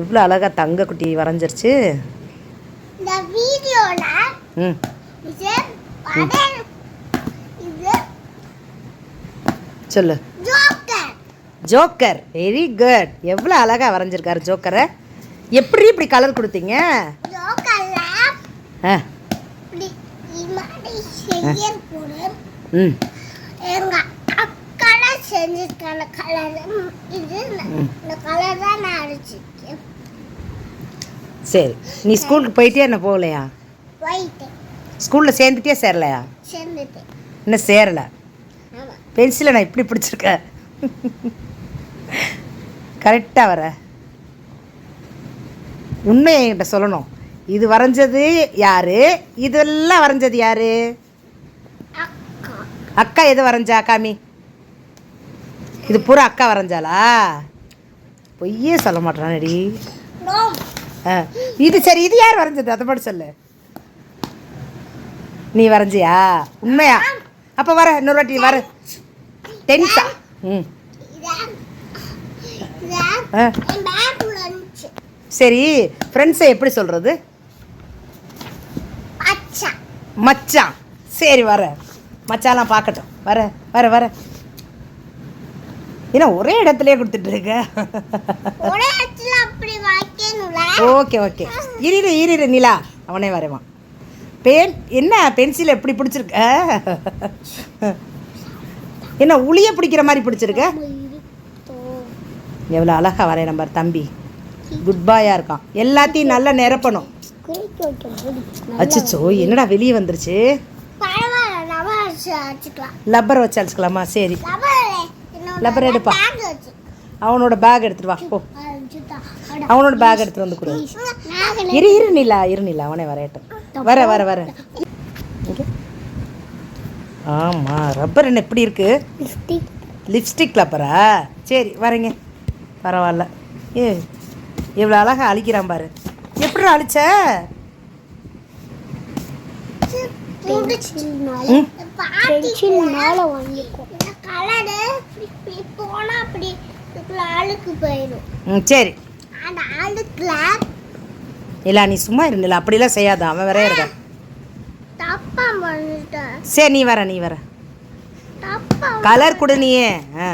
இவ்வளோ அழகாக தங்க குட்டி வரைஞ்சிருச்சு. இந்த வீடியோல ம். சொல்லு. ஜோக்கர். ஜோக்கர். வெரி குட் எவ்வளோ அழகாக வரைஞ்சிருக்காரு ஜோக்கரை. எப்படி இப்படி கலர் கொடுத்தீங்க? செஞ்சிருக்கான கலர் இது. இந்த கலர் தான் நான் அடிச்சிருக்கேன் சரி. நீ ஸ்கூலுக்கு போயிட்டே என்ன போகலையா? ஸ்கூலில் சேர்ந்துட்டே சேரலையா? இன்னும் சேரலை? பென்சிலை நான் இப்படி பிடிச்சிருக்கேன் கரெக்டாக வர. உண்மையை என்கிட்ட சொல்லணும். இது வரைஞ்சது யாரு? இதெல்லாம் வரைஞ்சது யாரு? அக்கா. எது வரைஞ்சா காமி இது பூரா அக்கா வரைஞ்சாளா? பொய்யே சொல்ல மாட்டானடி நோ ஆ. இது சரி இது யார் வரைஞ்சது? அதை மட்டும் சொல்லு. நீ வரைஞ்சியா? உண்மையா? அப்போ வர இன்னொரு வாட்டி வர. டென்ஸா ம். சரி ஃப்ரெண்ட்ஸை எப்படி சொல்கிறது மச்சான் சரி வர. மச்சாலாம் பார்க்கட்டும். வர வர வர. ஏன்னா ஒரே இடத்துலயே கொடுத்துட்டு இருக்க? Okay okay. இரு இரு நிலா. அவனே வரைவான். பேன் என்ன பென்சில் எப்படி பிடிச்சிருக்க? என்ன உளிய பிடிக்கிற மாதிரி பிடிச்சிருக்க? எவ்வளோ அழகா வரையணும் பாரு தம்பி. குட் பாயாக இருக்கான். எல்லாத்தையும் நல்லா நிரப்பணும். அச்சச்சோ என்னடா வெளியே வந்துருச்சு? லப்பரை வச்சு அழைச்சிக்கலாமா சரி. ரப்பர் எடுப்பா. அவனோட பேக் எடுத்துட்டு வா போ. அவனோட பேக் எடுத்துட்டு வந்து கொடு. இரு இரு நிலா இரு நிலா அவனே வரையட்டும். வர வர வர. இங்க. ஆமா ரப்பர் என்ன எப்படி இருக்கு? லிப்ஸ்டிக் ரப்பரா சரி வரேங்க. பரவாயில்ல. ஏ இவ்வளோ அழகா அழிக்கிறான் பாரு. எப்படி அழிச்ச? அழுக்கு சரி. இல்லை நீ சும்மா இரு நிலா. அப்படிலாம் செய்யாத. அவன் தப்பா பண்ணிட்டேன் சரி நீ வர நீ வர. கலர் கொடு நீயே ஆ.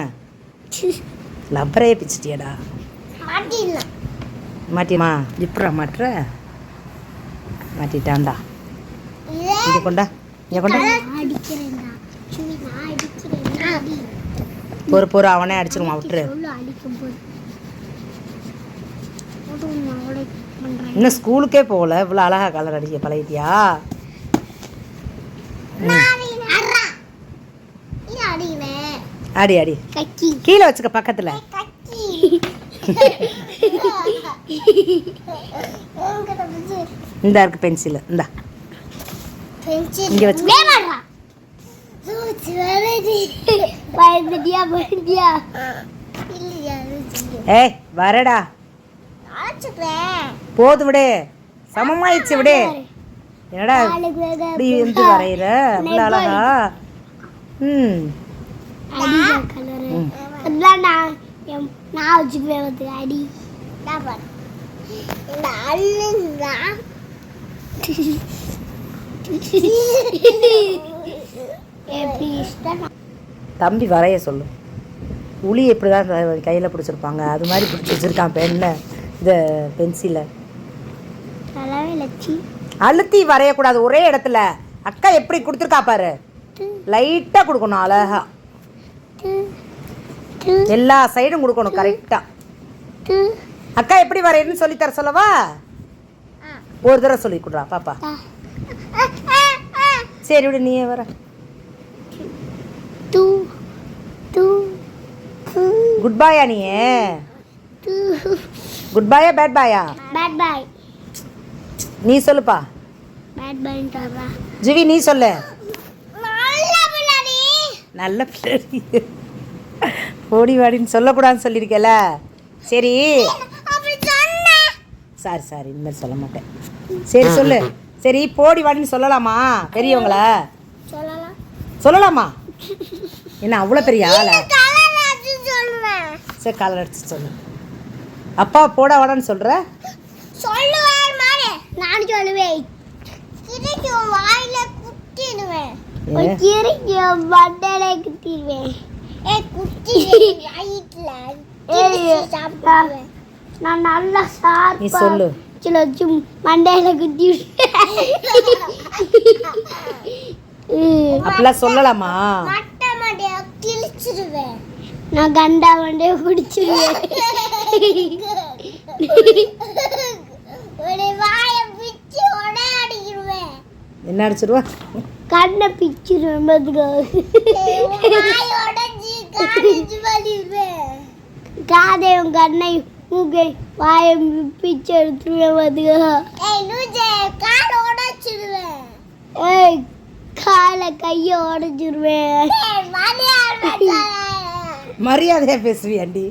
லப்பரையே பிச்சிட்டியடா மாட்டிமா இப்படா மாட்டுற. மாட்டிட்டான்டா. இங்கே கொண்டா. இங்கே கொண்டா. பொறு அவனே அடிச்சிருவான். விட்டுரு சொல்லு அடிக்கும் போது அதுவும் நான் உடைக்க பண்றேன் இன்னும் ஸ்கூலுக்கே போகல. இவ்வளோ அழகா கலர் அடிக்க பழகிட்டியா? அடி அடி. கீழே வச்சுக்க பக்கத்தில். இந்த இருக்கு பென்சில் இந்தா. இங்க வச்சு. ஏய் வரடா. போது விடு. சமமாயிடுச்சு விடு. என்னடா இப்படி வந்து வரைகிற இவ்வளோ அழகா? ம். நான் வச்சுக்குவேன் அடி தம்பி வரைய சொல்லு. உளி எப்படி தான் கையில் பிடிச்சிருப்பாங்க? அது மாதிரி பிடிச்சி வச்சுருக்கான் பெண்ணை. இந்த பென்சிலை. அழுத்தி வரையக்கூடாது ஒரே இடத்துல. அக்கா எப்படி கொடுத்துருக்கா பாரு. லைட்டாக கொடுக்கணும் அழகா. எல்லா சைடும் கொடுக்கணும் கரெக்டாக அக்கா எப்படி வரையணும்னு சொல்லி தர சொல்லவா? ஒரு தடவை சொல்லி கொடுறா பாப்பா. சரி விடு நீயே வர. குட் பாயா டூ குட் பாயா பேட் பாயா பேட் பாய் நீ சொல்லுப்பா. பேட் பாய்ன்றா ஜிவி நீ சொல்லு. நல்ல பிள்ளாடி. நல்ல பிள்ளை ஓடி வாடின்னு சொல்லக்கூடாதுன்னு சொல்லியிருக்கேல சரி. சாரி சாரி இனிமேல் சொல்ல மாட்டேன். சரி சொல்லு. சரி போடி வாடின்னு சொல்லலாமா பெரியவங்கள? சொல்லலாம். என்ன அவ்வளோ பெரிய ஆளா? சரி கலர் அடிச்சு சொல்லு. அப்பா போட வேணான்னு சொல்கிற சொல்லுவேன் மாறே. நான் சொல்லுவேன். கிரைக்கு வாயில குத்திடுவேன்? கிரைக்கு மண்டையில குத்திடுவேன். ஏ குத்தி வயிற்றுல சாப்பிடுவேன். நான் நல்லா நீ சார்பா சொல்லு. சில வச்சு மண்டையில குத்தி அப்படிலாம் சொல்லலாமா? மட்டை மண்டைய கிழிச்சிருவேன் நான் கண்டா வண்டே பிடிச்சிருவேன் என்ன அடிச்சிருவா? கண்ணை பிச்சிருவேன் காதை உன் கண்ணை மூக்கை வாயம் பிச்சு எடுத்துருவேன் பாத்துக்கோ. காலை கையை உடச்சிருவேன் மரியாதையா பேசுவியாண்டி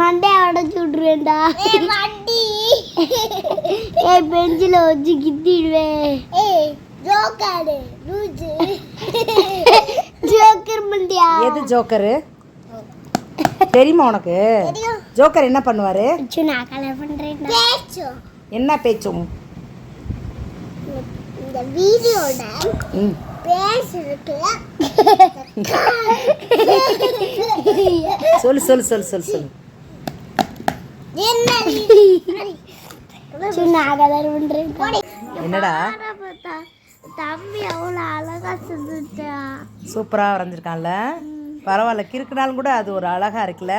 மண்டையோட சுடுறேன்டா மண்டி ஏ பெஞ்சில வச்சு கித்திடுவேன் ஏய் ஜோக்கர் மண்டியா? எது ஜோக்கரு? தெரியுமா உனக்கு? ஜோக்கர் என்ன பண்ணுவாரு? என்ன பேச்சும் வீடியோட பேச சொல்லு சொல்லு சொல்லு சொல்லு சொல்லு. என்னடா? தம்பி அவ்வளோ அழகா செஞ்சுட்டான் சூப்பராக வரைஞ்சிருக்கான்ல. பரவாயில்ல கிறுக்குனாலும் கூட அது ஒரு அழகாக இருக்குல்ல.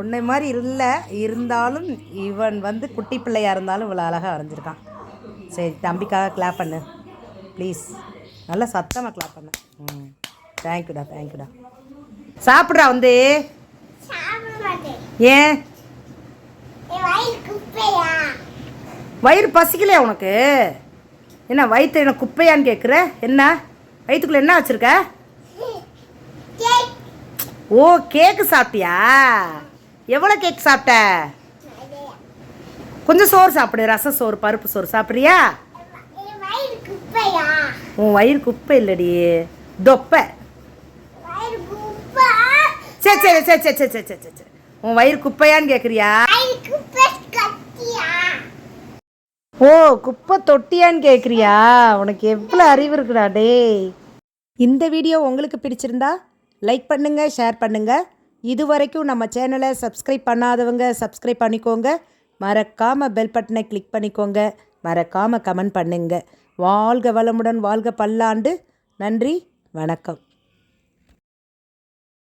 உன்னை மாதிரி இல்லை இருந்தாலும் இவன் வந்து குட்டி பிள்ளையாக இருந்தாலும் இவ்வளோ அழகாக வரைஞ்சிருக்கான். சரி தம்பிக்காக கிளாப் பண்ணு. ப்ளீஸ் நல்லா சத்தமாக கிளாப் பண்ணு. ம். தேங்க்யூடா தேங்க்யூடா சாப்பிட்றா வந்து. ஏன்? வயிறு பசிக்கலையா உனக்கு? என்ன வயிற்று என்ன குப்பையான்னு கேட்குற என்ன? வயிற்றுக்குள்ளே என்ன வச்சுருக்க? கேக். ஓ கேக்கு சாப்பிட்டியா? எவ்வளோ கேக் சாப்பிட்ட? கொஞ்சம் சோறு சாப்பிடு ரசம் சோறு பருப்பு சோறு சாப்பிட்றியா? உன் வயிறு குப்பை இல்லடி. தொப்பை. சரி சரி சரி சரி சரி சரி சரி சரி உன் வயிறு குப்பையான்னு கேட்குறியா ஓ குப்பை தொட்டியான்னு கேட்குறியா உனக்கு எவ்வளோ அறிவு இருக்குடா டேய். இந்த வீடியோ உங்களுக்கு பிடிச்சிருந்தா லைக் பண்ணுங்க ஷேர் பண்ணுங்க. இது வரைக்கும் நம்ம சேனலை சப்ஸ்கிரைப் பண்ணாதவங்க சப்ஸ்கிரைப் பண்ணிக்கோங்க. மறக்காமல் பெல் பட்டனை கிளிக் பண்ணிக்கோங்க. மறக்காமல் கமெண்ட் பண்ணுங்க. வாழ்க வளமுடன் வாழ்க பல்லாண்டு. நன்றி வணக்கம்.